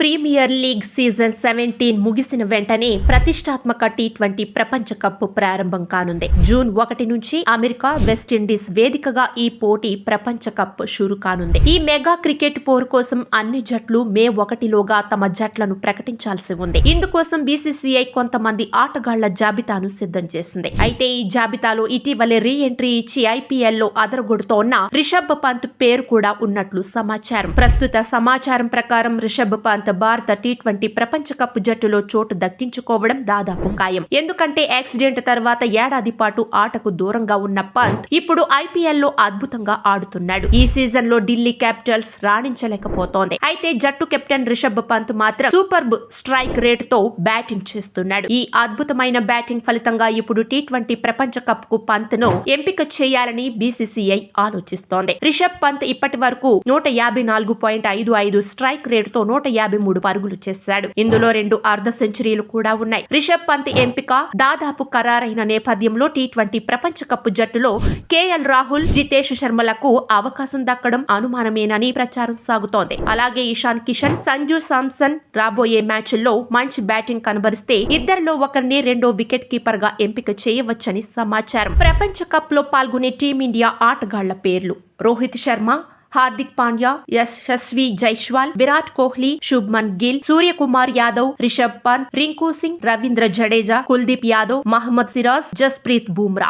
Premier league season seventeen ముగిసిన వెంటనే ప్రతిష్టాత్మక టీ ట్వంటీ ప్రపంచ కప్ ప్రారంభం కానుంది. జూన్ ఒకటి నుంచి అమెరికా వెస్టిండీస్ వేదికగా ఈ పోటీ ప్రపంచ కప్ షురు కానుంది. ఈ మెగా క్రికెట్ పోరు కోసం అన్ని జట్లు మే ఒకటిలోగా తమ జట్లను ప్రకటించాల్సి ఉంది. ఇందుకోసం బీసీసీఐ కొంతమంది ఆటగాళ్ళ జాబితాను సిద్ధం చేసింది. అయితే ఈ జాబితాలో ఇటీవలే రీ ఎంట్రీ ఇచ్చి ఐపీఎల్లో అదరగొడుతోన్న రిషబ్ పంత్ పేరు కూడా ఉన్నట్లు సమాచారం. ప్రస్తుత సమాచారం ప్రకారం రిషబ్ పంత్ భారత టీ ట్వంటీ ప్రపంచ కప్ జట్టులో చోటు దక్కించుకోవడం దాదాపు ఖాయం. ఎందుకంటే యాక్సిడెంట్ తర్వాత ఏడాది పాటు ఆటకు దూరంగా ఉన్న పంత్ ఇప్పుడు ఐపీఎల్లో అద్భుతంగా ఆడుతున్నాడు. ఈ సీజన్లో ఢిల్లీ క్యాపిటల్స్ రాణించలేకపోతోంది. అయితే జట్టు కెప్టెన్ రిషబ్ పంత్ మాత్రం సూపర్ స్ట్రైక్ రేట్తో బ్యాటింగ్ చేస్తున్నాడు. ఈ అద్భుతమైన బ్యాటింగ్ ఫలితంగా ఇప్పుడు టీ ట్వంటీ ప్రపంచ కప్కు పంత్ను ఎంపిక చేయాలని బీసీసీఐ ఆలోచిస్తోంది. రిషబ్ పంత్ ఇప్పటి వరకు నూట యాభై నాలుగు పాయింట్ ఐదు ఐదు స్ట్రైక్ రేట్తో నూట యాభై యాభై మూడు పరుగులు చేశాడు. ఇందులో రెండు అర్ధ సెంచరీలు కూడా ఉన్నాయి. రిషబ్ పంత్ ఎంపిక దాదాపు ఖరారైన నేపథ్యంలో టీ ట్వంటీ ప్రపంచ కప్ జట్టులో కేఎల్ రాహుల్ జితేష్ శర్మలకు అవకాశం దక్కడం అనుమానమేనని ప్రచారం సాగుతోంది. అలాగే ఇషాన్ కిషన్ సంజు సామ్సన్ రాబోయే మ్యాచ్ల్లో మంచి బ్యాటింగ్ కనబరిస్తే ఇద్దరిలో ఒకరిని రెండో వికెట్ కీపర్గా ఎంపిక చేయవచ్చని సమాచారం. ప్రపంచ కప్లో పాల్గొనే టీమిండియా ఆటగాళ్ళ పేర్లు. రోహిత్ శర్మ హార్దిక్ పాండ్యా యశస్వి జైస్వాల్ విరాట్ కోహ్లీ శుభ్మన్ గిల్ సూర్యకుమార్ యాదవ్ రిషబ్ పంత్ రింకు సింగ్ రవీంద్ర జడేజా కుల్దీప్ యాదవ్ మహమ్మద్ సిరాజ్ జస్ప్రీత్ బూమ్రా.